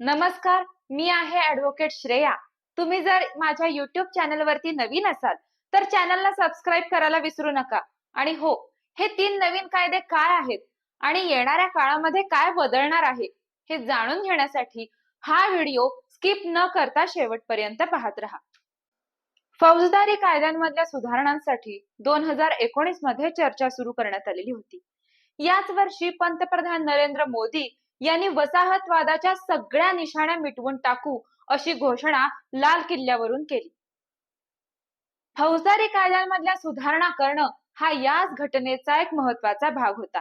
नमस्कार मी आहे ऍडव्होकेट श्रेया. तुम्ही जर माझ्या युट्यूब चॅनलवरती नवीन असाल तर चॅनलला सबस्क्राईब करायला विसरू नका. आणि हो हे तीन नवीन कायदे काय आहेत? आणि येणाऱ्या काळामध्ये काय बदलणार आहे? हे जाणून घेण्यासाठी हा व्हिडिओ स्किप न करता शेवटपर्यंत पाहत राहा. फौजदारी कायद्यांमधल्या सुधारणांसाठी दोन हजार एकोणीसमध्ये चर्चा सुरू करण्यात आलेली होती. याच वर्षी पंतप्रधान नरेंद्र मोदी यांनी वसाहतवादाच्या सगळ्या निशाण्या मिटवून टाकू अशी घोषणा लाल किल्ल्यावरून केली. फौजदारी कायद्यांमधल्या सुधारणा करणं हा याच घटनेचा एक महत्त्वाचा भाग होता.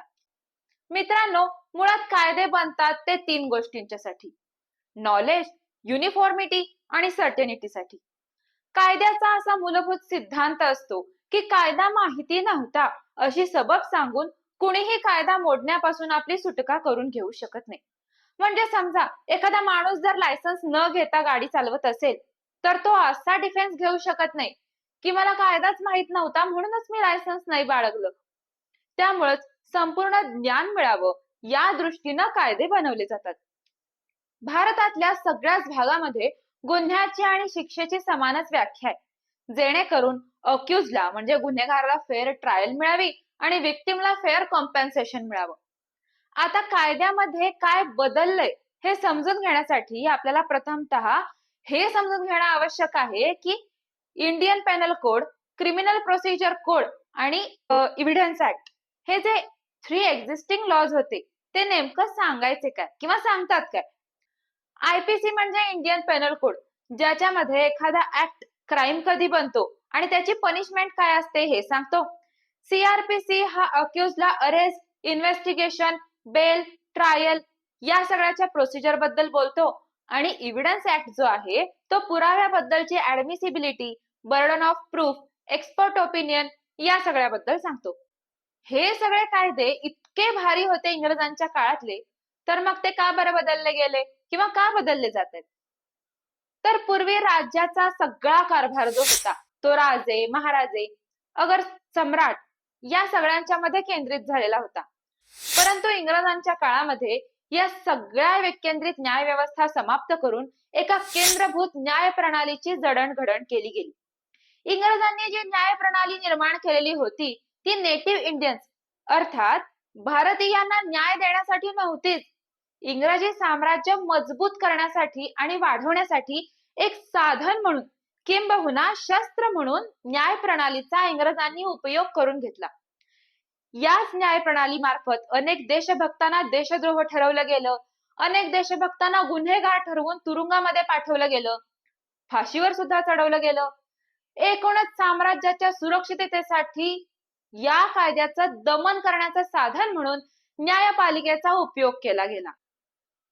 मित्रांनो मुळात कायदे बनतात ते तीन गोष्टींच्यासाठी. नॉलेज युनिफॉर्मिटी आणि सर्टेनिटीसाठी कायद्याचा असा मूलभूत सिद्धांत असतो की कायदा माहिती नव्हता अशी सबब सांगून कुणीही कायदा मोडण्यापासून आपली सुटका करून घेऊ शकत नाही. म्हणजे समजा एखादा माणूस जर लायसन्स न घेता गाडी चालवत असेल तर तो असा डिफेन्स घेऊ शकत नाही की मला कायदाच माहीत नव्हता म्हणूनच मी लायसन्स नाही बाळगलं. त्यामुळेच संपूर्ण ज्ञान मिळावं या दृष्टीनं कायदे बनवले जातात. भारतातल्या सगळ्याच भागामध्ये गुन्ह्याची आणि शिक्षेची समानच व्याख्या आहे. जेणेकरून अक्युजला म्हणजे गुन्हेगाराला फेअर ट्रायल मिळावी आणि विक्टिमला फेअर कॉम्पेन्सेशन मिळावं. आता कायद्यामध्ये काय बदललंय हे समजून घेण्यासाठी आपल्याला प्रथमत हे समजून घेणं आवश्यक आहे की Indian penal code criminal procedure code आणि इव्हिडन्स ऍक्ट हे जे थ्री एक्झिस्टिंग लॉज होते ते नेमकं सांगायचे काय किंवा सांगतात काय? आयपीसी म्हणजे इंडियन पेनल कोड ज्याच्यामध्ये एखादा ऍक्ट क्राईम कधी बनतो आणि त्याची पनिशमेंट काय असते हे सांगतो. सीआरपीसी हा अक्युजला अरेस्ट इन्व्हेस्टिगेशन बेल ट्रायल या सगळ्याच्या प्रोसिजरबद्दल बोलतो. आणि इव्हिडन्स ऍक्ट जो आहे तो पुराव्याबद्दलची admissibility burden of proof expert opinion या सगळ्याबद्दल सांगतो. हे सगळे कायदे इतके भारी होते इंग्रजांच्या काळातले तर मग ते का बरं बदलले गेले किंवा का बदलले जात आहेत? तर पूर्वी राज्याचा सगळा कारभार जो होता तो राजे महाराजे अगर सम्राट या सगळ्यांच्या मध्ये केंद्रित झालेला होता. परंतु इंग्रजांच्या काळामध्ये या सगळ्या विकेंद्रित न्याय व्यवस्था समाप्त करून एका केंद्रभूत न्याय प्रणालीची जडणघडण केली गेली. इंग्रजांनी जी न्याय प्रणाली निर्माण केलेली होती ती नेटिव्ह इंडियन्स अर्थात भारतीयांना न्याय देण्यासाठी नव्हतीच. इंग्रजी साम्राज्य मजबूत करण्यासाठी आणि वाढवण्यासाठी एक साधन म्हणून किंबहुना शस्त्र म्हणून न्याय प्रणालीचा इंग्रजांनी उपयोग करून घेतला. याच न्याय प्रणाली मार्फत अनेक देशभक्तांना देशद्रोह ठरवलं गेलं. अनेक देशभक्तांना गुन्हेगार ठरवून तुरुंगामध्ये पाठवलं गेलं. फाशीवर सुद्धा चढवलं गेलं. एकूणच साम्राज्याच्या सुरक्षिततेसाठी या कायद्याचं दमन करण्याचं साधन म्हणून न्यायपालिकेचा उपयोग केला गेला.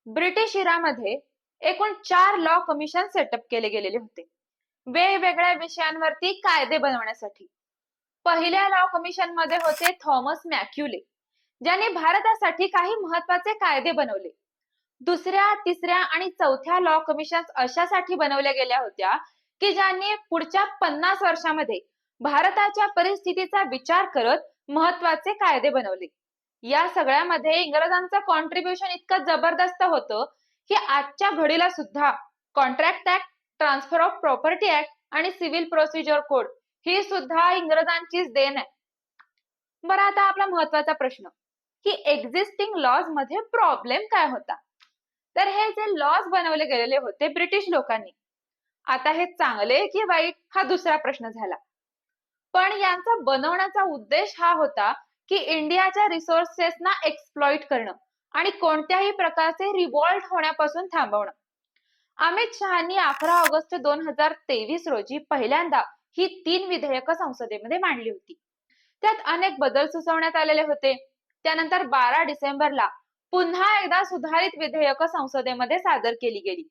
ब्रिटिश इरामध्ये एकूण चार लॉ कमिशन सेटअप केले गेलेले होते. वेगवेगळ्या विषयांवरती कायदे बनवण्यासाठी. पहिल्या लॉ कमिशनमध्ये होते थॉमस मॅक्युले ज्यांनी भारतासाठी काही महत्त्वाचे कायदे बनवले. दुसऱ्या तिसऱ्या आणि चौथ्या लॉ कमिशन अशासाठी बनवल्या गेल्या होत्या की ज्यांनी पुढच्या पन्नास वर्षामध्ये भारताच्या परिस्थितीचा विचार करत महत्त्वाचे कायदे बनवले. या सगळ्यामध्ये इंग्रजांचं कॉन्ट्रीब्युशन इतकं जबरदस्त होतं की आजच्या घडीला सुद्धा contract act transfer of property act आणि सिव्हिल प्रोसिजर कोड ही सुद्धा इंग्रजांचीच देण आहे. बरं आता आपला महत्त्वाचा प्रश्न. की एक्झिस्टिंग लॉजमध्ये प्रॉब्लेम काय होता? तर हे जे लॉज बनवले गेलेले होते ब्रिटिश लोकांनी आता हे चांगले की वाईट? हा दुसरा प्रश्न झाला. पण यांचा बनवण्याचा उद्देश हा होता की इंडियाच्या रिसोर्सेसना एक्सप्लॉइट करणं आणि कोणत्याही प्रकारचे रिवॉल्ट होण्यापासून थांबवणं. अमित शहानी अकरा ऑगस्ट दोन हजार तेवीस रोजी पहिल्यांदा ही तीन विधेयक संसदेमध्ये मांडली होती. त्यात अनेक बदल सुचवण्यात आलेले होते. त्यानंतर बारा डिसेंबरला पुन्हा एकदा सुधारित विधेयक संसदेमध्ये सादर केली गेली.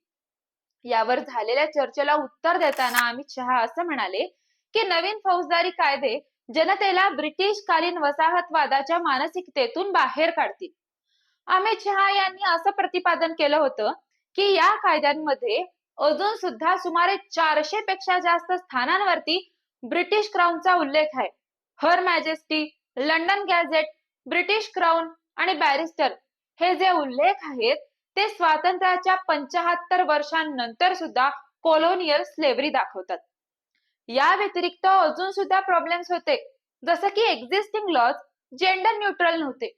यावर झालेल्या चर्चेला उत्तर देताना अमित शहा असं म्हणाले की नवीन फौजदारी कायदे जनतेला ब्रिटिश कालीन वसाहतवादाच्या मानसिकतेतून बाहेर काढतील. अमित शहा यांनी असं प्रतिपादन केलं होतं की या कायद्यांमध्ये अजून सुद्धा सुमारे चारशे पेक्षा जास्त स्थानांवरती ब्रिटिश क्राऊनचा उल्लेख आहे. Her majesty London gazette British crown आणि बॅरिस्टर हे जे उल्लेख आहेत ते स्वातंत्र्याच्या पंचाहत्तर वर्षांनंतर सुद्धा कोलोनियल स्लेव्हरी दाखवतात. या व्यतिरिक्त अजून सुद्धा प्रॉब्लेम्स होते. जसं की एक्झिस्टिंग लॉज जेंडर न्यूट्रल नव्हते.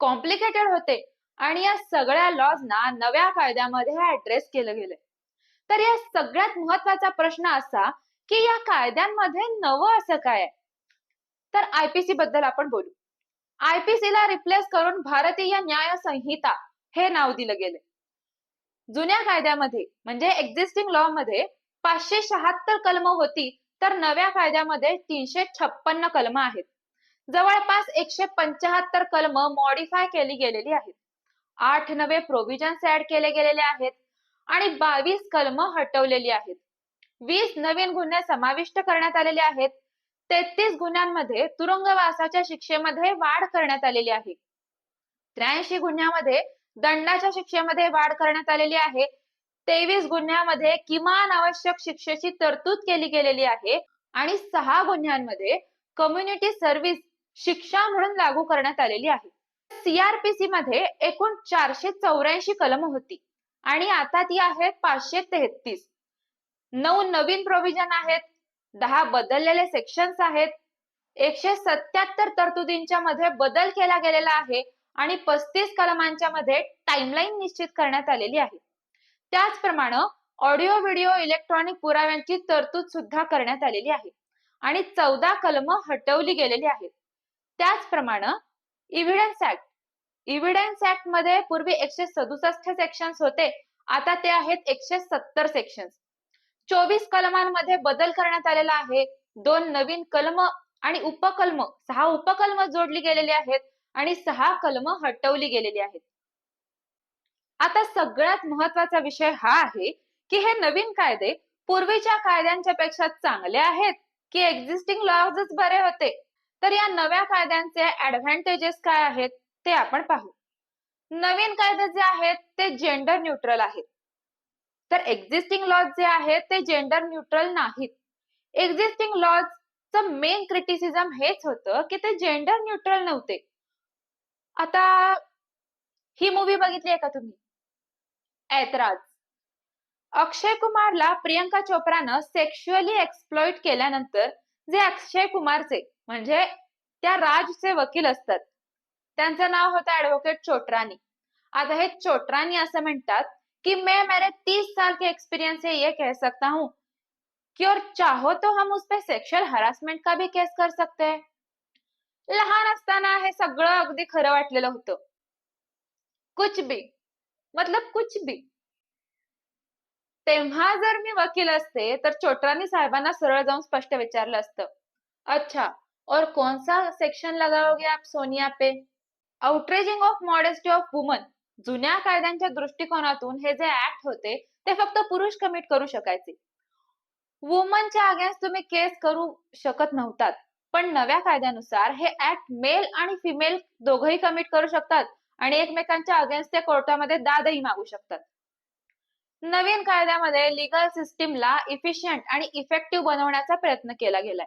कॉम्प्लिकेटेड होते. आणि या सगळ्या लॉजना नव्या कायद्यामध्ये ऍड्रेस केलं गेलंय. तर या सगळ्यात महत्त्वाचा प्रश्न असा की या कायद्यांमध्ये नवं असं काय आहे? तर आयपीसी बद्दल आपण बोलू. आयपीसी ला रिप्लेस करून भारतीय न्याय संहिता हे नाव दिलं गेले जुन्या कायद्यामध्ये म्हणजे एक्झिस्टिंग लॉ मध्ये पाचशे शहात्तर कलम होती तर नव्या कायद्यामध्ये तीनशे छप्पन्न कलम आहेत. जवळपास एकशे पंचाहत्तर कलम मॉडिफाय केली गेलेली आहेत. आठ नवे प्रोव्हिजन्स ऍड केले गेलेले आहेत आणि बावीस कलम हटवलेली आहेत. वीस नवीन गुन्हे समाविष्ट करण्यात आलेले आहेत. तेहतीस गुन्ह्यांमध्ये तुरुंगवासाच्या शिक्षेमध्ये वाढ करण्यात आलेली आहे. त्र्याऐंशी गुन्ह्यामध्ये दंडाच्या शिक्षेमध्ये वाढ करण्यात आलेली आहे. तेवीस गुन्ह्यामध्ये किमान आवश्यक शिक्षेची तरतूद केली गेलेली आहे आणि सहा गुन्ह्यांमध्ये कम्युनिटी सर्व्हिस शिक्षा म्हणून लागू करण्यात आलेली आहे. सीआरपीसी मध्ये एकूण चारशे चौऱ्याऐंशी कलम होती. आणि आता ती आहेत पाचशे तेहतीस. नऊ नवीन प्रोव्हिजन आहेत. दहा बदललेले सेक्शन्स आहेत. एकशे सत्याहत्तर तरतुदींच्या मध्ये बदल केला गेलेला आहे आणि पस्तीस कलमांच्या मध्ये टाइमलाईन निश्चित करण्यात आलेली आहे. त्याचप्रमाणे ऑडिओ व्हिडिओ इलेक्ट्रॉनिक पुराव्यांची तरतूद सुद्धा करण्यात आलेली आहे. आणि चौदा कलम हटवली गेलेली आहेत. त्याचप्रमाणे इव्हिडन्स ऍक्ट इव्हिडन्स ऍक्टमध्ये पूर्वी एकशे सदुसष्ट सेक्शन्स होते. आता ते आहेत एकशे सत्तर सेक्शन्स चोवीस कलमांमध्ये बदल करण्यात आलेला आहे. दोन नवीन कलम आणि उपकलम सहा उपकलम जोडली गेलेली आहेत आणि सहा कलम हटवली गेलेली आहेत. आता सगळ्यात महत्त्वाचा विषय हा आहे की हे नवीन कायदे पूर्वीच्या कायद्यांच्या पेक्षा चांगले आहेत की एक्झिस्टिंग लॉजच बरे होते? तर या नव्या कायद्यांचे ऍडव्हान्टेजेस काय आहेत? ते आपण पाहू. नवीन कायदे जे आहेत ते जेंडर न्यूट्रल आहेत. तर एक्झिस्टिंग लॉज जे आहेत ते जेंडर न्यूट्रल नाहीत. एक्झिस्टिंग लॉजचं मेन क्रिटिसिझम हेच होतं की ते जेंडर न्यूट्रल नव्हते. आता ही मूवी बघितली आहे का तुम्ही? ऐतराज. अक्षय कुमारला प्रियंका चोप्रानं सेक्शुअली एक्सप्लॉइट केल्यानंतर जे अक्षय कुमारचे म्हणजे त्या राजचे वकील असतात त्यांचं नाव होतं ऍडव्होकेट चोट्रानी आता हे चोट्रानी असं म्हणतात कि मैं मेरे तीस साल के एक्सपीरियंस से ये कह सकता हूँ कि और चाहो तो हम उस पे सेक्शुअल हरासमेंट का भी केस कर सकते हैं. लहान असताना हे सगळं अगदी खरं वाटलेलं होतं. कुछ भी मतलब कुछ भी. तेव्हा जर मी वकील असते तर चोट्रानी साहेबांना सरळ जाऊन स्पष्ट विचारलं असतं. अच्छा और कौन सा सेक्शन लगाओगे आप सोनिया पे? Outraging of modesty of woman जुन्या कायद्यांच्या दृष्टिकोनातून हे जे ऍक्ट होते ते फक्त पुरुष कमिट करू शकायचे. वुमनच्या अगेन्स्ट तुम्ही केस करू शकत नव्हतात. पण नव्या कायद्यानुसार हे ऍक्ट मेल आणि फिमेल दोघही कमिट करू शकतात आणि एकमेकांच्या अगेन्स्ट ते कोर्टामध्ये दादही मागू शकतात. नवीन कायद्यामध्ये लिगल सिस्टीमला इफिशियंट आणि इफेक्टिव्ह बनवण्याचा प्रयत्न केला गेलाय.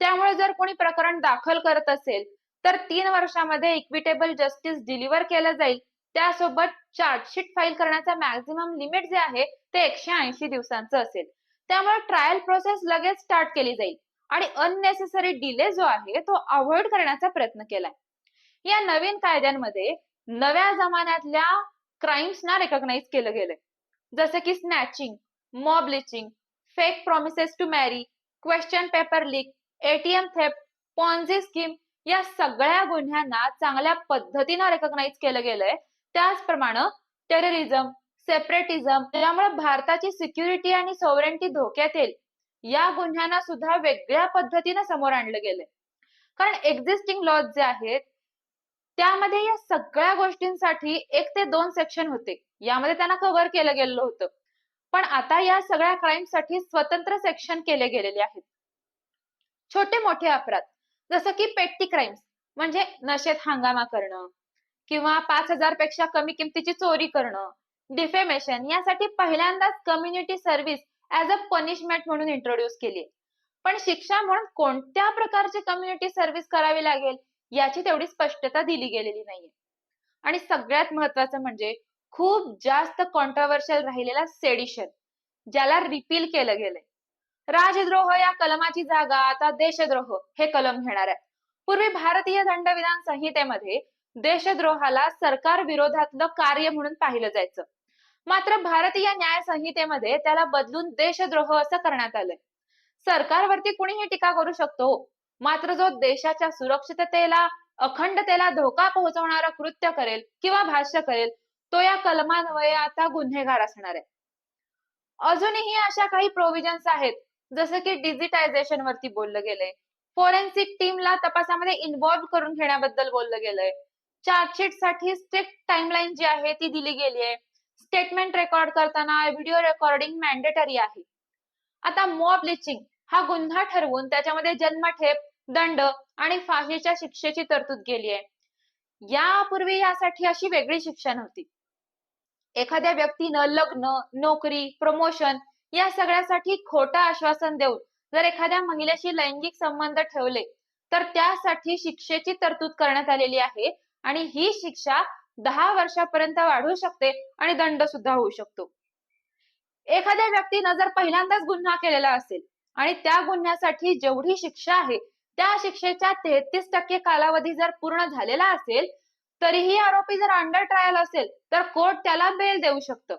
त्यामुळे जर कोणी प्रकरण दाखल करत असेल तर तीन वर्षामध्ये इक्विटेबल जस्टिस डिलिव्हर केलं जाईल. त्यासोबत चार्जशीट फाईल करण्याचा मॅक्झिमम लिमिट जे आहे ते एकशे ऐंशी दिवसांचं असेल. त्यामुळे ट्रायल प्रोसेस लगेच स्टार्ट केली जाईल. आणि अननेसेसरी डिले जो आहे तो अवॉइड करण्याचा प्रयत्न केलाय. या नवीन कायद्यांमध्ये नव्या जमान्यातल्या क्राईम्सना रेकॉग्नाईज केलं गेलंय. जसं की snatching mob lynching fake promises to marry question paper leak ATM theft Ponzi scheme या सगळ्या गुन्ह्यांना चांगल्या पद्धतीनं रेकॉग्नाइज केलं गेलंय. त्याचप्रमाणे टेररिझम सेपरेटिझम त्यामुळे भारताची सिक्युरिटी आणि सॉवरेंटी धोक्यात येईल. या गुन्ह्यांना सुद्धा वेगळ्या पद्धतीनं समोर आणलं गेलंय. कारण एक्झिस्टिंग लॉज जे आहेत त्यामध्ये या सगळ्या गोष्टींसाठी एक ते दोन सेक्शन होते. यामध्ये त्यांना कव्हर केलं गेलेलं होतं. पण आता या सगळ्या क्राईमसाठी स्वतंत्र सेक्शन केले गेलेले आहेत. छोटे मोठे अपराध. जसं की पेट्टी क्राईम्स म्हणजे नशेत हंगामा करणं किंवा पाच हजारपेक्षा कमी किमतीची चोरी करणं डिफेमेशन यासाठी पहिल्यांदाच community service as a punishment म्हणून इंट्रोड्यूस केली पण शिक्षा म्हणून कोणत्या प्रकारची कम्युनिटी सर्व्हिस करावी लागेल याची तेवढी स्पष्टता दिली गेलेली नाहीये. आणि सगळ्यात महत्वाचं म्हणजे खूप जास्त कॉन्ट्रोवर्शियल राहिलेला सेडिशन ज्याला रिपील केलं गेलंय. राजद्रोह या कलमाची जागा आता देशद्रोह हे कलम घेणार आहे. पूर्वी भारतीय दंडविधान संहितेमध्ये देशद्रोहाला सरकार विरोधातलं कार्य म्हणून पाहिलं जायचं. मात्र भारतीय न्याय संहितेमध्ये त्याला बदलून देशद्रोह असं करण्यात आलंय. सरकारवरती कुणीही टीका करू शकतो. मात्र जो देशाच्या सुरक्षिततेला अखंडतेला धोका पोहोचवणारा कृत्य करेल किंवा भाष्य करेल तो या कलमान्वये आता गुन्हेगार असणार आहे. अजूनही अशा काही प्रोव्हिजन्स आहेत जसं की डिजिटायझेशन वरती बोललं गेलंय. फोरेन्सिक टीमला तपासामध्ये इन्व्हॉल्व करून घेण्याबद्दल बोललं गेलंय. चार्जशीटसाठी स्ट्रिक्ट टाइमलाईन जी आहे ती दिली गेली आहे. स्टेटमेंट रेकॉर्ड करताना व्हिडिओ रेकॉर्डिंग मॅन्डेटरी आहे. आता मॉब लिचिंग हा गुन्हा ठरवून त्याच्यामध्ये जन्मठेप दंड आणि फाशीच्या शिक्षेची तरतूद केली आहे. यापूर्वी यासाठी अशी वेगळी शिक्षा नव्हती एखाद्या व्यक्तीनं लग्न नोकरी प्रमोशन या सगळ्यासाठी खोटं आश्वासन देऊन जर एखाद्या महिलेशी लैंगिक संबंध ठेवले तर त्यासाठी शिक्षेची तरतूद करण्यात आलेली आहे आणि ही शिक्षा दहा वर्षापर्यंत वाढू शकते आणि दंड सुद्धा होऊ शकतो. एखाद्या व्यक्तीनं जर पहिल्यांदाच गुन्हा केलेला असेल आणि त्या गुन्ह्यासाठी जेवढी शिक्षा आहे त्या शिक्षेच्या तेहतीस टक्के कालावधी जर पूर्ण झालेला असेल तरीही आरोपी जर अंडर ट्रायल असेल तर कोर्ट त्याला बेल देऊ शकतं.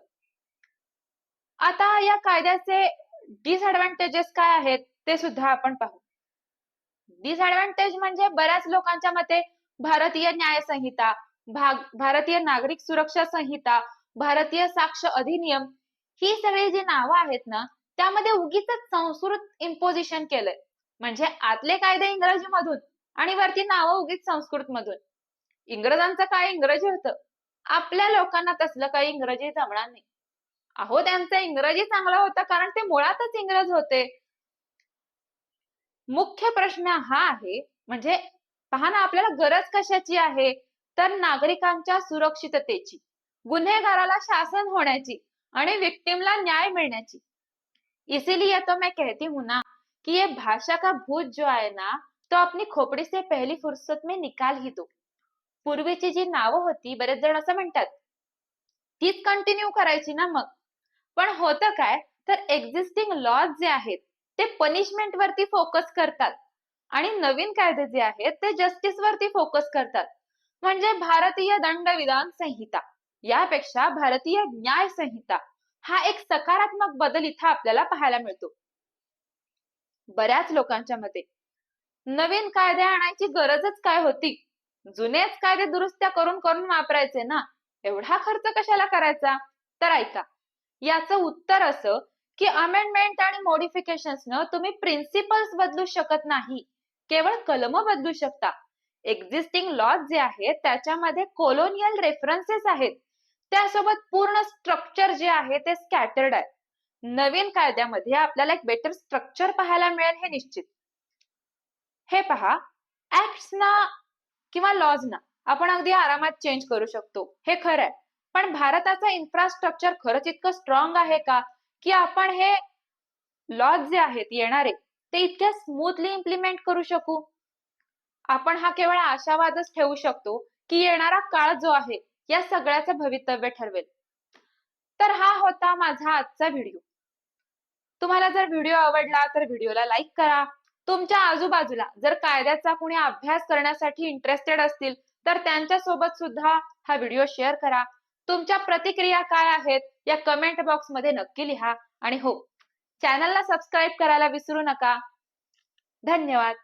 आता या कायद्याचे डिसएडव्हान्टेजेस काय आहेत ते सुद्धा आपण पाहू. डिसएडव्हान्टेज म्हणजे बऱ्याच लोकांच्या मते भारतीय न्याय संहिता भाग भारतीय नागरिक सुरक्षा संहिता भारतीय साक्ष अधिनियम ही सगळी जी नावं आहेत ना त्यामध्ये उगीच संस्कृत इम्पोजिशन केलंय. म्हणजे आतले कायदे इंग्रजी मधून आणि वरती नावं उगीच संस्कृत मधून इंग्रजांचं काय इंग्रजी होतं? आपल्या लोकांना तसलं काही इंग्रजी जमणार नाही. अहो त्यांचं इंग्रजी चांगलं होतं कारण ते मुळातच इंग्रज होते. मुख्य प्रश्न हा आहे म्हणजे पहा ना आपल्याला गरज कशाची आहे? तर नागरिकांच्या सुरक्षिततेची गुन्हेगाराला शासन होण्याची आणि विक्टिमला न्याय मिळण्याची. इसीलिए तो मैं कहती हूं ना कि ये भाषा का भूत जो आहे ना तो अपनी खोपड़ी से पहली फुर्सत में निकाल ही दो. पूर्वीची जी नावं होती बरेच जण असं म्हणतात. तीच कंटिन्यू करायची ना मग. पण होतं काय? तर एक्झिस्टिंग लॉज जे आहेत ते पनिशमेंट वरती फोकस करतात. आणि नवीन कायदे जे आहेत ते जस्टिस वरती फोकस करतात. म्हणजे भारतीय दंडविधान संहिता यापेक्षा भारतीय न्याय संहिता हा एक सकारात्मक बदल इथं आपल्याला पाहायला मिळतो. बऱ्याच लोकांच्या मते नवीन कायदे आणायची गरजच काय होती? जुनेच कायदे दुरुस्त्या करून करून वापरायचे ना? एवढा खर्च कशाला करायचा? तर ऐका याचं उत्तर असं की अमेंडमेंट आणि मॉडिफिकेशन्स न तुम्ही प्रिन्सिपल्स बदलू शकत नाही. केवळ कलम बदलू शकता. एक्झिस्टिंग लॉज जे आहेत त्याच्यामध्ये कोलोनियल रेफरन्सेस आहेत. त्यासोबत पूर्ण स्ट्रक्चर जे आहे ते स्कॅटर्ड आहे. नवीन कायद्यामध्ये आपल्याला एक बेटर स्ट्रक्चर पाहायला मिळेल हे निश्चित. हे पहा ऍक्ट्स ना किंवा लॉज ना आपण अगदी आरामात चेंज करू शकतो. हे खरं आहे. पण भारताचं इन्फ्रास्ट्रक्चर खरंच इतकं स्ट्रॉंग आहे का? की आपण हे लॉज जे आहेत येणारे ते इतक्या स्मूथली इम्प्लिमेंट करू शकू? आपण हा केवळ आशावादच ठेवू शकतो की येणारा काळ जो आहे या सगळ्याचं भवितव्य ठरवेल. तर हा होता माझा आजचा व्हिडिओ तुम्हाला जर व्हिडिओ आवडला तर व्हिडिओला लाईक करा. तुमच्या आजूबाजूला जर कायद्याचा कुणी अभ्यास करण्यासाठी इंटरेस्टेड असतील तर त्यांच्यासोबत सुद्धा हा व्हिडिओ शेअर करा. तुमच्या प्रतिक्रिया काय आहेत या कमेंट बॉक्समध्ये नक्की लिहा. आणि हो चॅनलला सबस्क्राईब करायला विसरू नका. धन्यवाद.